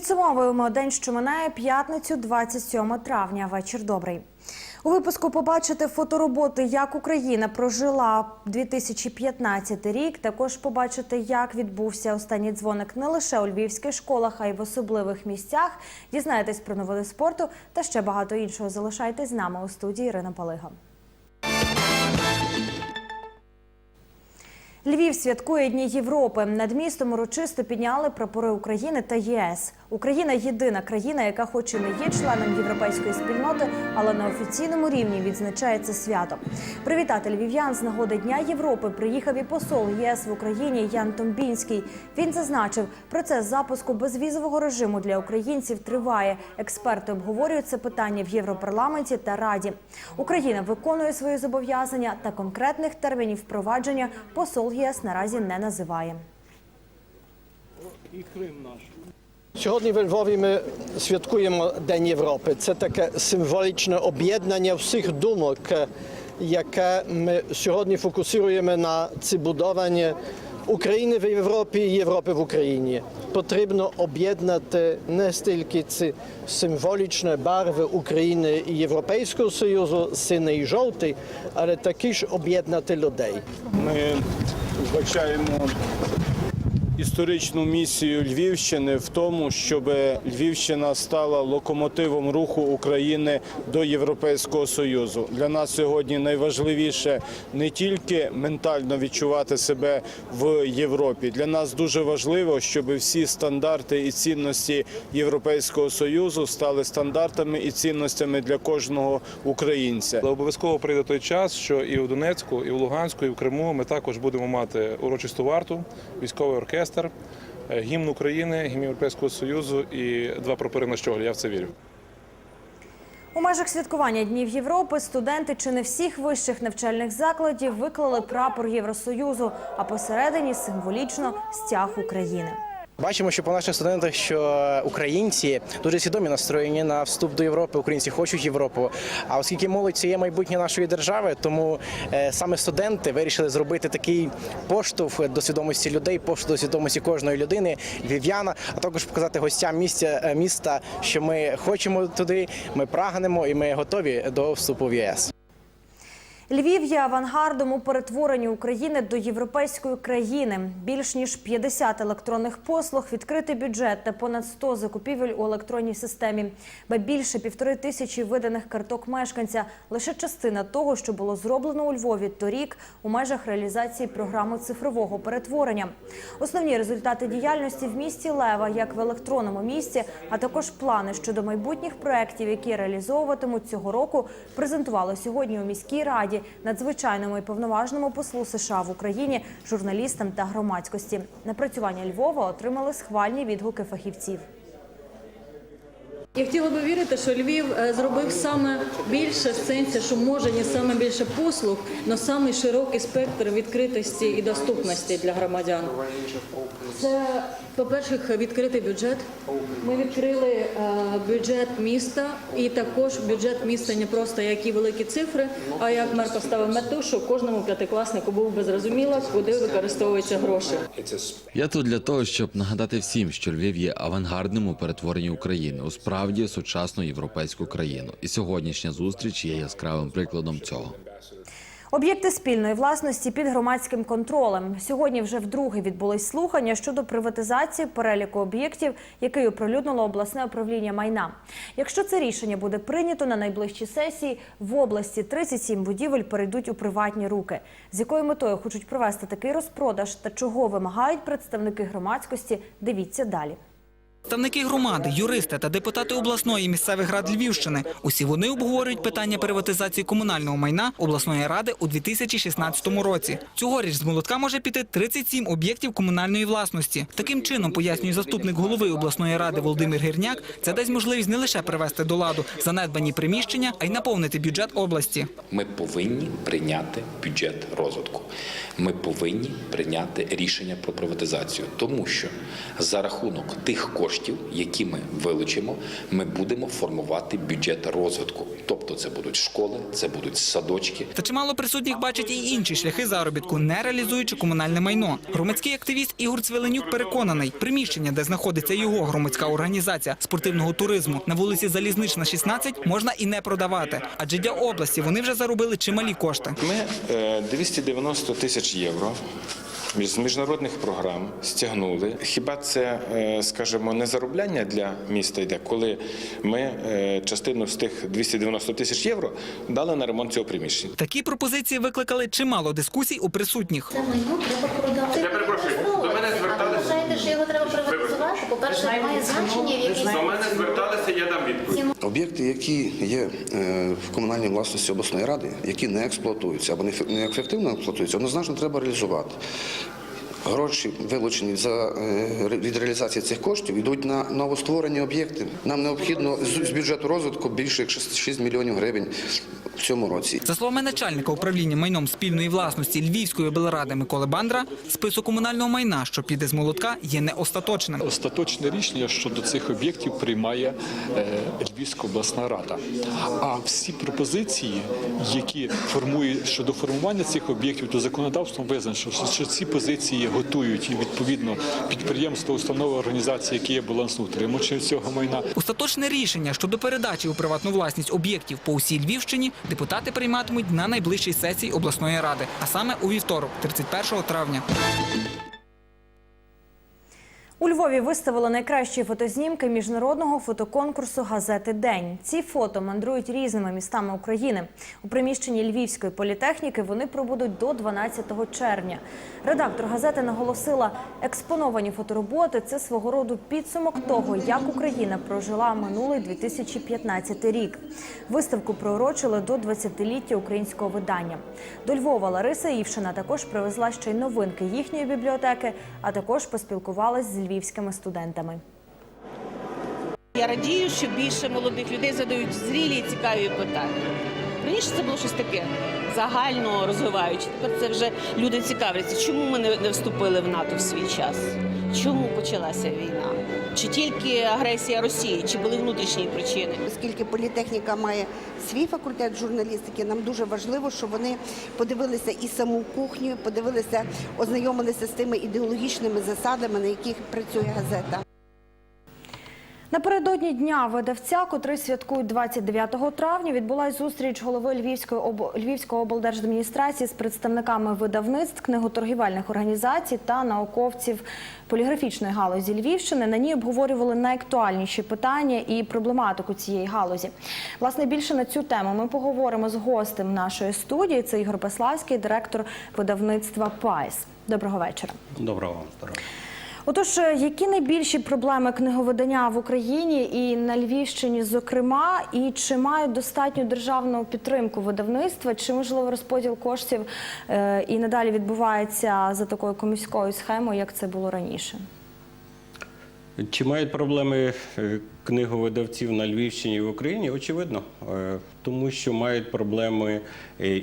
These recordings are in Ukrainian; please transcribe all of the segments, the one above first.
Підсумовуємо день, що минає п'ятницю, 27 травня. Вечір добрий. У випуску побачите фотороботи, як Україна прожила 2015 рік. Також побачите, як відбувся останній дзвоник не лише у львівських школах, а й в особливих місцях. Дізнаєтесь про новини спорту та ще багато іншого. Залишайтесь з нами у студії Ірина Палига. Львів святкує Дні Європи. Над містом урочисто підняли прапори України та ЄС. Україна єдина країна, яка хоч і не є членом європейської спільноти, але на офіційному рівні відзначає це свято. Привітати львів'ян з нагоди Дня Європи приїхав і посол ЄС в Україні Ян Томбінський. Він зазначив, процес запуску безвізового режиму для українців триває. Експерти обговорюють це питання в Європарламенті та Раді. Україна виконує свої зобов'язання та конкретних термінів впровадження посол ЄС наразі не називає. І Крим наш. Сьогодні в Львові ми святкуємо День Європи. Це таке символічне об'єднання всіх думок, яке ми сьогодні фокусуємо на це будування України в Європі і Європи в Україні. Потрібно об'єднати не стільки ці символічні барви України і Європейського Союзу, синий і жовтий, але також об'єднати людей. Ми вбачаємо історичну місію Львівщини в тому, щоб Львівщина стала локомотивом руху України до Європейського Союзу. Для нас сьогодні найважливіше не тільки ментально відчувати себе в Європі. Для нас дуже важливо, щоб всі стандарти і цінності Європейського Союзу стали стандартами і цінностями для кожного українця. Обов'язково прийде той час, що і в Донецьку, і в Луганську, і в Криму ми також будемо мати урочисту варту, військовий оркестр, е, гімн України, гімн Європейського Союзу і два прапори на щоглі. Я в це вірю. У межах святкування Днів Європи студенти чи не всіх вищих навчальних закладів виклали прапор Євросоюзу, а посередині символічно стяг України. Бачимо, що по наших студентах, що українці дуже свідомі настроєні на вступ до Європи. Українці хочуть Європу. А оскільки молодь це є майбутнє нашої держави, тому е, саме студенти вирішили зробити такий поштовх до свідомості людей, поштовх до свідомості кожної людини, львів'яна, а також показати гостям місця е, міста, що ми хочемо туди, ми прагнемо і ми готові до вступу в ЄС. Львів є авангардом у перетворенні України до європейської країни. Більш ніж 50 електронних послуг, відкритий бюджет та понад 100 закупівель у електронній системі. Ба більше півтори тисячі виданих карток мешканця. Лише частина того, що було зроблено у Львові торік у межах реалізації програми цифрового перетворення. Основні результати діяльності в місті Лева, як в електронному місті, а також плани щодо майбутніх проєктів, які реалізовуватимуть цього року, презентували сьогодні у міській раді надзвичайному і повноважному послу США в Україні, журналістам та громадськості. Напрацювання Львова отримали схвальні відгуки фахівців. Я хотіла би вірити, що Львів е, зробив саме більше в сенсі, що може не саме більше послуг, але саме широкий спектр відкритості і доступності для громадян. Це, по-перше, відкритий бюджет. Ми відкрили е, бюджет міста, і також бюджет міста не просто які великі цифри, а як мер поставив мету, що кожному п'ятикласнику було би зрозуміло, куди використовуються гроші. Я тут для того, щоб нагадати всім, що Львів є авангардним у перетворенні України у справді сучасну європейську країну. І сьогоднішня зустріч є яскравим прикладом цього. Об'єкти спільної власності під громадським контролем. Сьогодні вже вдруге відбулись слухання щодо приватизації переліку об'єктів, який оприлюднило обласне управління майна. Якщо це рішення буде прийнято на найближчій сесії, в області 37 будівель перейдуть у приватні руки. З якою метою хочуть провести такий розпродаж та чого вимагають представники громадськості, дивіться далі. Представники громади, юристи та депутати обласної і місцевих рад Львівщини. Усі вони обговорюють питання приватизації комунального майна обласної ради у 2016 році. Цьогоріч з молотка може піти 37 об'єктів комунальної власності. Таким чином, пояснює заступник голови обласної ради Володимир Гірняк, це дасть можливість не лише привести до ладу занедбані приміщення, а й наповнити бюджет області. Ми повинні прийняти бюджет розвитку. Ми повинні прийняти рішення про приватизацію, тому що за рахунок тих коштів, коштів, які ми вилучимо, ми будемо формувати бюджет розвитку. Тобто це будуть школи, це будуть садочки, Та чимало присутніх бачать і інші шляхи заробітку, не реалізуючи комунальне майно. Громадський активіст Ігор Цвіленюк переконаний, приміщення, де знаходиться його громадська організація спортивного туризму на вулиці Залізнична, 16, можна і не продавати, адже для області вони вже заробили чималі кошти. Ми е, 290 тисяч євро з міжнародних програм стягнули. Хіба це, е, скажімо, не заробляння для міста йде, коли ми е, частину з тих 290 тисяч євро дали на ремонт цього приміщення? Такі пропозиції викликали чимало дискусій у присутніх. Це майно треба продати. Я перепрошую, до мене зверталися. Вважаєте, що його треба приватизувати? По-перше, має значення в якійсь... До мене зверталися, я дам відповідь. Об'єкти, які є е, в комунальній власності обласної ради, які не експлуатуються або не ефе- неефективно експлуатуються, однозначно треба реалізувати. Гроші, вилучені за, е, від реалізації цих коштів, йдуть на новостворені об'єкти. Нам необхідно з, бюджету розвитку більше як 6 6 мільйонів гривень в цьому році. За словами начальника управління майном спільної власності Львівської облради Миколи Бандра, список комунального майна, що піде з молотка, є не остаточним. Остаточне рішення щодо цих об'єктів приймає е, Львівська обласна рада. А всі пропозиції, які формують щодо формування цих об'єктів, то законодавством визначено, що- що ці позиції готують відповідно підприємства, установи, організації, які є балансоутримувачем цього майна. Остаточне рішення щодо передачі у приватну власність об'єктів по усій Львівщині депутати прийматимуть на найближчій сесії обласної ради, а саме у вівторок, 31 травня. У Львові виставили найкращі фотознімки міжнародного фотоконкурсу газети День. Ці фото мандрують різними містами України. У приміщенні Львівської політехніки вони пробудуть до 12 червня. Редактор газети наголосила, експоновані фотороботи це свого роду підсумок того, як Україна прожила минулий 2015 рік. Виставку приурочили до 20-ліття українського видання. До Львова Лариса Івшина також привезла ще й новинки їхньої бібліотеки, а також поспілкувалась з львівськими студентами. Я радію, що більше молодих людей задають зрілі і цікаві питання. Раніше це було щось таке загально розвиваюче. Тепер це вже люди цікавляться, чому ми не вступили в НАТО в свій час? Чому почалася війна? Чи тільки агресія Росії, чи були внутрішні причини? Оскільки політехніка має свій факультет журналістики, нам дуже важливо, щоб вони подивилися і саму кухню, подивилися, ознайомилися з тими ідеологічними засадами, на яких працює газета. Напередодні дня видавця, котрий святкують 29 травня, відбулась зустріч голови Львівської об... Львівської облдержадміністрації з представниками видавництв, книготоргівельних організацій та науковців поліграфічної галузі Львівщини. На ній обговорювали найактуальніші питання і проблематику цієї галузі. Власне, більше на цю тему ми поговоримо з гостем нашої студії. Це Ігор Пеславський, директор видавництва Пайс. Доброго вечора. Доброго здоров'я. Отож, е, які найбільші проблеми книговидання в Україні і на Львівщині, зокрема, і чи мають достатню державну підтримку видавництва, чи можливо розподіл коштів е, і надалі відбувається за такою коміською схемою, як це було раніше? Чи мають проблеми е, книговидавців на Львівщині і в Україні? Очевидно, тому що мають проблеми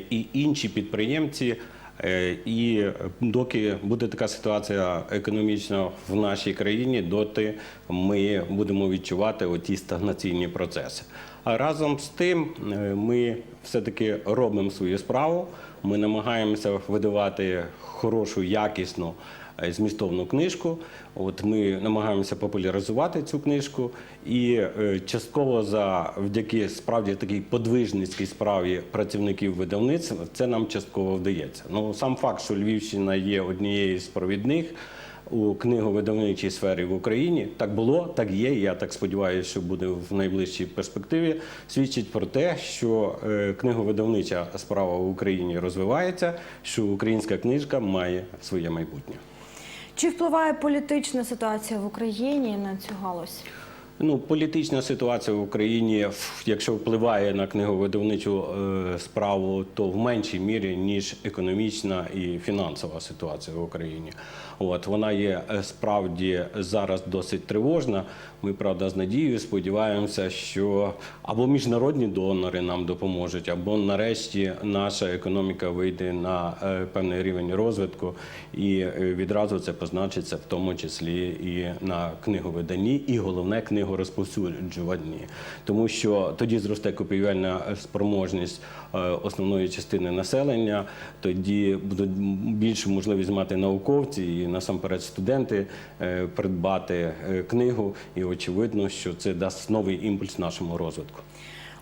і інші підприємці. Е, І доки буде така ситуація економічна в нашій країні, доти ми будемо відчувати оті стагнаційні процеси. А разом з тим е, ми все-таки робимо свою справу. Ми намагаємося видавати хорошу, якісну змістовну книжку. От ми намагаємося популяризувати цю книжку, і е, частково завдяки справді такій подвижницькій справі працівників видавництв це нам частково вдається. Ну сам факт, що Львівщина є однією з провідних. У книговидавничій сфері в Україні так було, так є. Я так сподіваюся, що буде в найближчій перспективі. Свідчить про те, що е, книговидавнича справа в Україні розвивається, що українська книжка має своє майбутнє. Чи впливає політична ситуація в Україні на цю галузь? Ну, політична ситуація в Україні, якщо впливає на книговидавничу е, справу, то в меншій мірі ніж економічна і фінансова ситуація в Україні. От вона є е, справді зараз досить тривожна. Ми правда з надією сподіваємося, що або міжнародні донори нам допоможуть, або нарешті наша економіка вийде на е, певний рівень розвитку, і е, відразу це позначиться в тому числі і на книговиданні, і головне книгорозповсюджуванні, тому що тоді зросте купівельна спроможність е, основної частини населення, тоді будуть більшу можливість мати науковці і насамперед студенти придбати книгу. І очевидно, що це дасть новий імпульс нашому розвитку.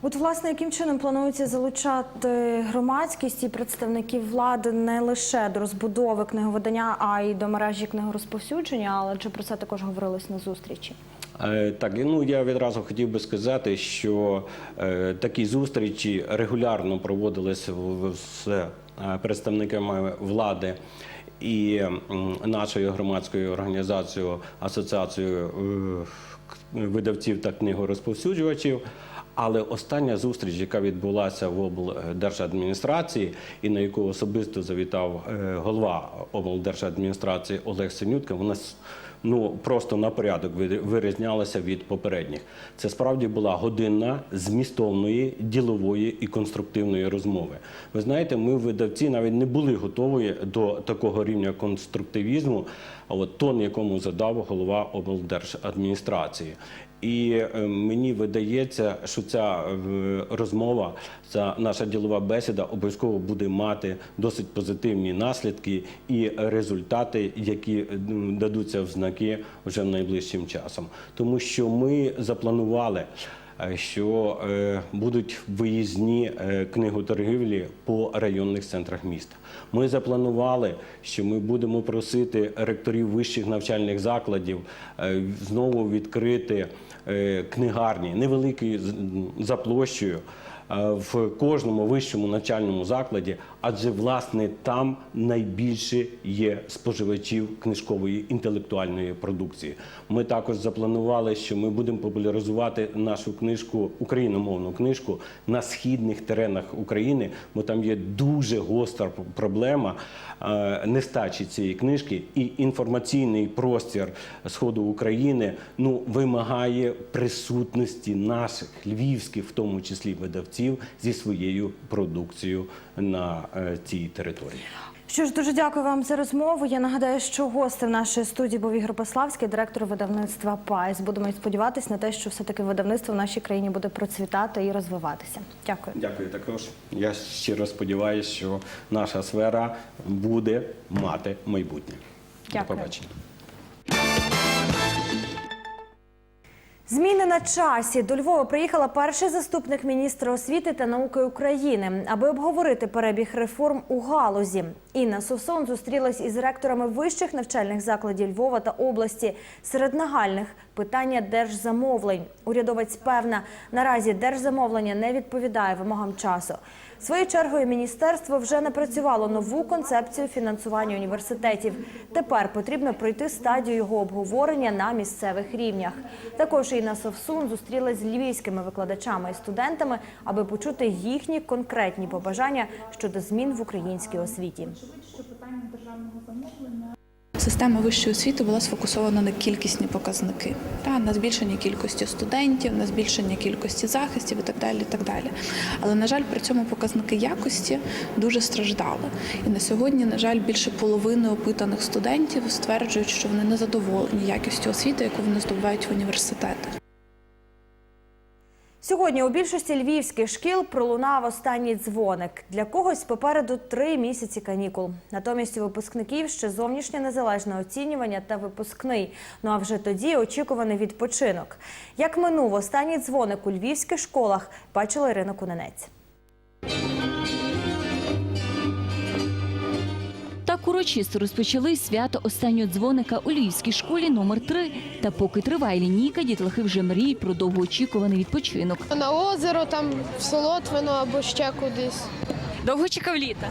От, власне, яким чином планується залучати громадськість і представників влади не лише до розбудови книговидання, а й до мережі книгорозповсюдження, але чи про це також говорилось на зустрічі? Е, Так, ну я відразу хотів би сказати, що е, такі зустрічі регулярно проводились в- з е, представниками влади і нашою громадською організацією Асоціацією е, видавців та книгорозповсюджувачів. Але остання зустріч, яка відбулася в облдержадміністрації, і на яку особисто завітав е, голова облдержадміністрації Олег Синютка, вона ну просто на порядок вирізнялася від попередніх. Це справді була годинна змістовної, ділової і конструктивної розмови. Ви знаєте, ми видавці навіть не були готові до такого рівня конструктивізму, от тон, якому задав голова облдержадміністрації. І е, мені видається, що ця е, розмова, ця наша ділова бесіда обов'язково буде мати досить позитивні наслідки і результати, які е, дадуться в знаки вже найближчим часом. Тому що ми запланували. Е, Що е, будуть виїзні е, книготоргівлі по районних центрах міста. Ми запланували, що ми будемо просити ректорів вищих навчальних закладів знову відкрити книгарні невеликі за площею в кожному вищому навчальному закладі, адже власне там найбільше є споживачів книжкової інтелектуальної продукції. Ми також запланували, що ми будемо популяризувати нашу книжку, україномовну книжку на східних теренах України, бо там є дуже гостра проблема е, нестачі цієї книжки, і інформаційний простір сходу України ну вимагає присутності наших львівських, в тому числі видавців, зі своєю продукцією на цій території. Що ж, дуже дякую вам за розмову. Я нагадаю, що гостем нашої студії був Ігор Пославський, директор видавництва ПАЙС. Будемо сподіватися на те, що все-таки видавництво в нашій країні буде процвітати і розвиватися. Дякую. Дякую також. Я щиро сподіваюся, що наша сфера буде мати майбутнє. До побачення. Зміни на часі до Львова приїхала перший заступник міністра освіти та науки України, аби обговорити перебіг реформ у галузі. Інна Совсон зустрілась із ректорами вищих навчальних закладів Львова та області. Серед нагальних питання держзамовлень. Урядовець певна, наразі держзамовлення не відповідає вимогам часу. Своєю чергою міністерство вже напрацювало нову концепцію фінансування університетів. Тепер потрібно пройти стадію його обговорення на місцевих рівнях. Також Інна Совсун зустрілась з львівськими викладачами і студентами, аби почути їхні конкретні побажання щодо змін в українській освіті. Система вищої освіти була сфокусована на кількісні показники, та на збільшення кількості студентів, на збільшення кількості захистів і так далі. Так далі. Але на жаль, при цьому показники якості дуже страждали. І на сьогодні, на жаль, більше половини опитаних студентів стверджують, що вони не задоволені якістю освіти, яку вони здобувають в університетах. Сьогодні у більшості львівських шкіл пролунав останній дзвоник. Для когось попереду три місяці канікул. Натомість у випускників ще зовнішнє незалежне оцінювання та випускний. Ну а вже тоді очікуваний відпочинок. Як минув останній дзвоник у львівських школах, бачила Ірина Куненець. Так урочисто розпочали свято останнього дзвоника у Львівській школі номер 3 Та поки триває лінійка, дітлахи вже мріють про довгоочікуваний відпочинок. На озеро, там в Солотвино або ще кудись. Довго чекав літа?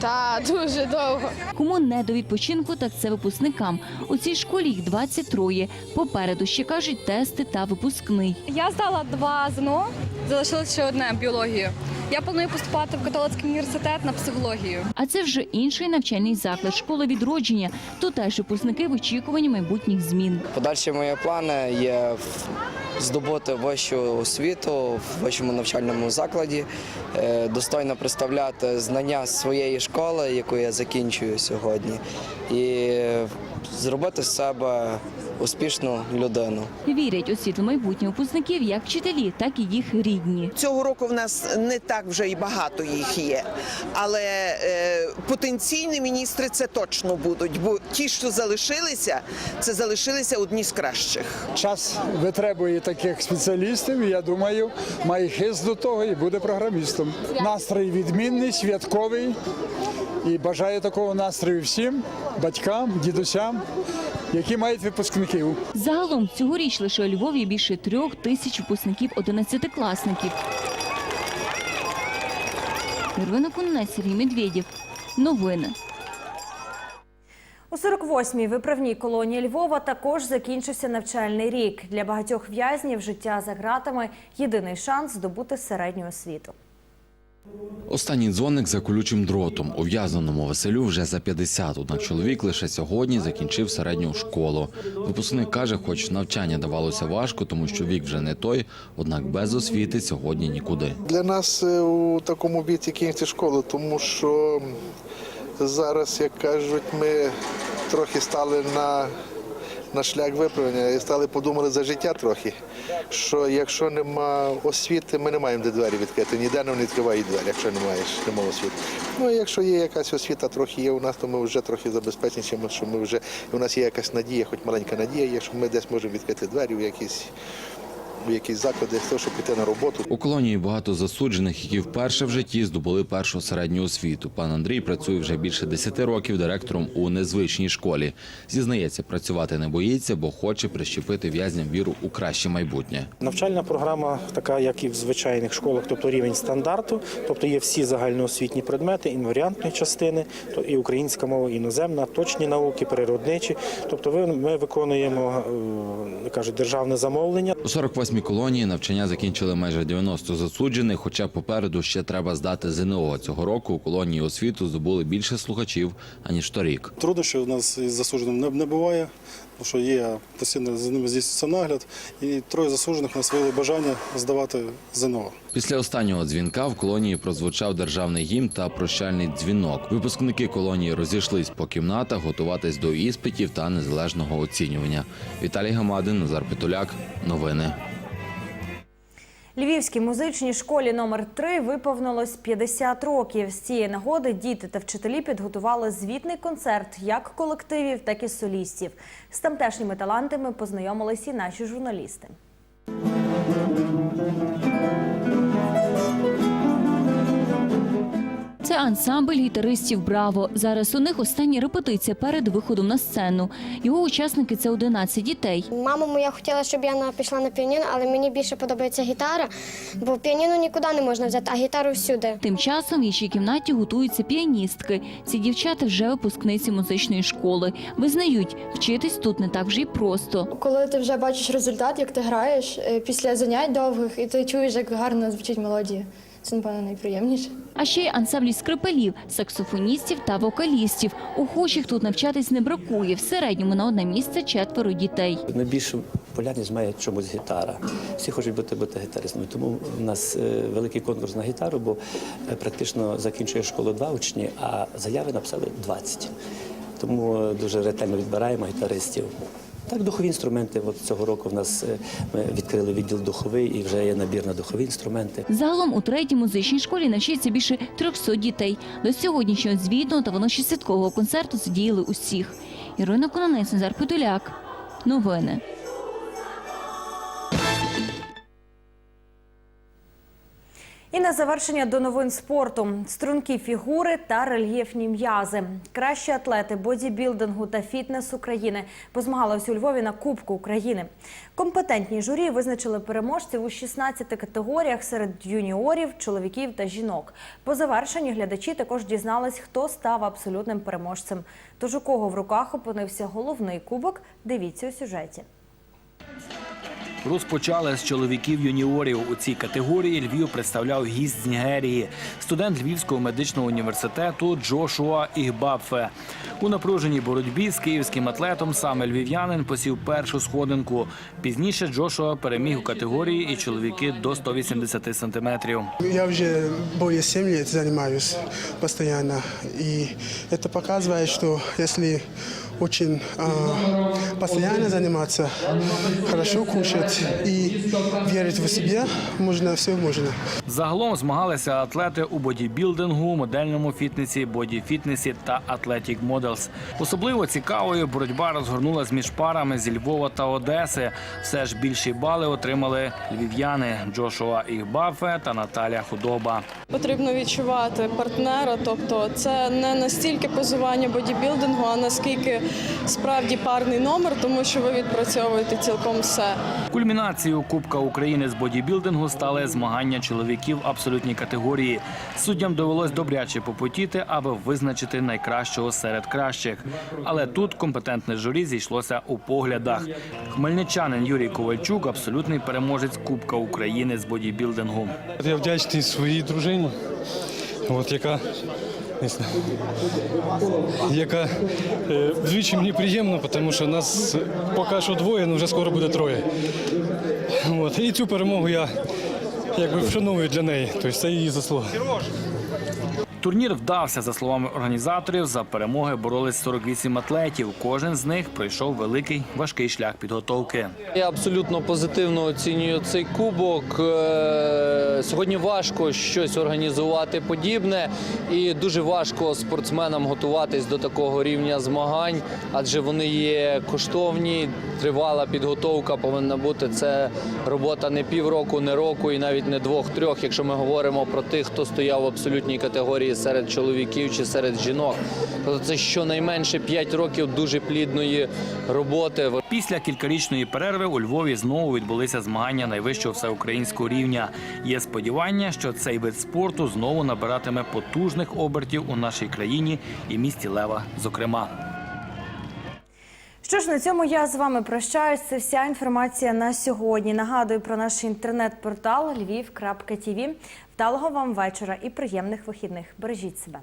Та дуже довго. Кому не до відпочинку, так це випускникам. У цій школі їх 23. Попереду ще кажуть тести та випускний. Я здала два ЗНО, залишилось ще одне біологію. Я планую поступати в католицький університет на психологію. А це вже інший навчальний заклад школа відродження. Тут теж випускники в очікуванні майбутніх змін. Подальші мої плани є здобути вищу освіту в вищому навчальному закладі, е, достойно представляти знання своєї школи, яку я закінчую сьогодні, і зробити з себе успішну людину. Вірять у світло майбутнє випускників як вчителі, так і їх рідні. Цього року в нас не так вже і багато їх є, але е, потенційні міністри це точно будуть, бо ті, що залишилися, це залишилися одні з кращих. Час витребує таких спеціалістів. і Я думаю, має хист до того і буде програмістом. Настрій відмінний, святковий. І бажаю такого настрою всім батькам, дідусям, які мають випускників. Загалом цьогоріч лише у Львові більше трьох тисяч випускників 11-класників. Ірвина Кунець, Сергій Медведєв. Новини. У 48-й виправній колонії Львова також закінчився навчальний рік. Для багатьох в'язнів життя за ґратами – єдиний шанс здобути середню освіту. Останній дзвоник за колючим дротом. Ув'язненому Василю вже за 50, однак чоловік лише сьогодні закінчив середню школу. Випускник каже, хоч навчання давалося важко, тому що вік вже не той, однак без освіти сьогодні нікуди. Для нас е, у такому віці кінці школи, тому що зараз, як кажуть, ми трохи стали на, на шлях виправлення і стали подумали за життя трохи. Що якщо нема освіти, ми не маємо де двері відкрити. Ніде не відкривають двері, якщо не маєш, немає освіти. Ну якщо є якась освіта, трохи є у нас, то ми вже трохи забезпечені, що ми вже у нас є якась надія, хоч маленька надія, є, що ми десь можемо відкрити двері в якісь. У якісь заклади, хто щоб піти на роботу. У колонії багато засуджених, які вперше в житті здобули першу середню освіту. Пан Андрій працює вже більше 10 років директором у незвичній школі. Зізнається, працювати не боїться, бо хоче прищепити в'язням віру у краще майбутнє. Навчальна програма така, як і в звичайних школах, тобто рівень стандарту, тобто є всі загальноосвітні предмети, інваріантні частини, то і українська мова, і іноземна, точні науки, природничі. Тобто ви- ми виконуємо е, кажуть, державне замовлення. У 48-й колонії навчання закінчили майже 90 засуджених, хоча попереду ще треба здати ЗНО. Цього року у колонії освіту здобули більше слухачів, аніж торік. Труднощів у нас із засудженим не, не буває, тому що є постійно за ними здійснюється нагляд, і троє засуджених у нас виявили бажання здавати ЗНО. Після останнього дзвінка в колонії прозвучав державний гімн та прощальний дзвінок. Випускники колонії розійшлись по кімнатах готуватись до іспитів та незалежного оцінювання. Віталій Гамадин, Назар Петуляк. Новини. Львівській музичній школі номер 3 виповнилось 50 років. З цієї нагоди діти та вчителі підготували звітний концерт як колективів, так і солістів. З тамтешніми талантами познайомились і наші журналісти. Це ансамбль гітаристів Браво. Зараз у них остання репетиція перед виходом на сцену. Його учасники це 11 дітей. Мама моя хотіла, щоб я на- пішла на піаніно, але мені більше подобається гітара, бо піаніно нікуди не можна взяти, а гітару всюди. Тим часом в іншій кімнаті готуються піаністки. Ці дівчата вже випускниці музичної школи. Визнають, вчитись тут не так вже й просто. Коли ти вже бачиш результат, як ти граєш е, після занять довгих, і ти чуєш, як гарно звучить мелодія. Це, напевно, найприємніше. А ще й ансамблі скрипалів, саксофоністів та вокалістів. Охочих тут навчатись не бракує. В середньому на одне місце четверо дітей. Найбільшу популярність має чомусь гітара. Всі хочуть бути, бути гітаристами. Тому в нас е, великий конкурс на гітару, бо е, практично закінчує школу два учні, а заяви написали 20. Тому е, дуже ретельно відбираємо гітаристів. Так, духові інструменти. От цього року в нас е, ми відкрили відділ духовий і вже є набір на духові інструменти. Загалом у третій музичній школі навчається більше 300 дітей. До сьогоднішнього звітного та воно святкового концерту задіяли усіх. Ірина Кононець, Назар Подоляк. Новини. І на завершення до новин спорту: стрункі фігури та рельєфні м'язи. Кращі атлети бодібілдингу та фітнес України позмагалися у Львові на Кубку України. Компетентні журі визначили переможців у 16 категоріях серед юніорів, чоловіків та жінок. По завершенні глядачі також дізнались, хто став абсолютним переможцем. Тож у кого в руках опинився головний кубок, дивіться у сюжеті. Розпочали з чоловіків юніорів. У цій категорії Львів представляв гість з Нігерії, студент Львівського медичного університету Джошуа Ігбапфе. У напруженій боротьбі з київським атлетом саме львів'янин посів першу сходинку. Пізніше Джошуа переміг у категорії і чоловіки до 180 сантиметрів. Я уже более 7 лет занимаюсь постоянно. И это показывает, что если очень э, постоянно заниматься, хорошо кушать и верить в себя, можно все можно. Загалом змагалися атлети у бодібілдингу, модельному фітнесі, бодіфітнесі та Athletic Models. Особливо цікавою боротьба розгорнулась між парами зі Львова та Одеси. Все ж більші бали отримали львів'яни Джошуа Ігбафе та Наталя Худоба. Потрібно відчувати партнера, тобто це не настільки позування бодібілдингу, а наскільки справді парний номер, тому що ви відпрацьовуєте цілком все. Кульмінацією Кубка України з бодібілдингу стали змагання чоловіків абсолютній категорії. Суддям довелось добряче попотіти, аби визначити найкращого серед кращих. Але тут компетентне журі зійшлося у поглядах. Хмельничанин Юрій Ковальчук абсолютний переможець Кубка України з бодібілдингу. Я вдячний своїй дружині, от, яка, не знаю, яка е, вдвічі мені приємно, тому що нас поки що двоє, але вже скоро буде троє. От, і цю перемогу я якби вшановую для неї, тобто це її заслуга. Турнір вдався, за словами організаторів. За перемоги боролись 48 атлетів. Кожен з них пройшов великий важкий шлях підготовки. Я абсолютно позитивно оцінюю цей кубок. Е, Сьогодні важко щось організувати подібне, і дуже важко спортсменам готуватись до такого рівня змагань, адже вони є коштовні. Тривала підготовка повинна бути. Це робота не півроку, не року і навіть не двох-трьох, якщо ми говоримо про тих, хто стояв в абсолютній категорії серед чоловіків чи серед жінок. Тобто це щонайменше 5 років дуже плідної роботи. Після кількарічної перерви у Львові знову відбулися змагання найвищого всеукраїнського рівня. Є сподівання, що цей вид спорту знову набиратиме потужних обертів у нашій країні і місті Лева, зокрема. Що ж, на цьому я з вами прощаюсь. Це вся інформація на сьогодні. Нагадую про наш інтернет-портал lviv.tv. Вдалого вам вечора і приємних вихідних. Бережіть себе.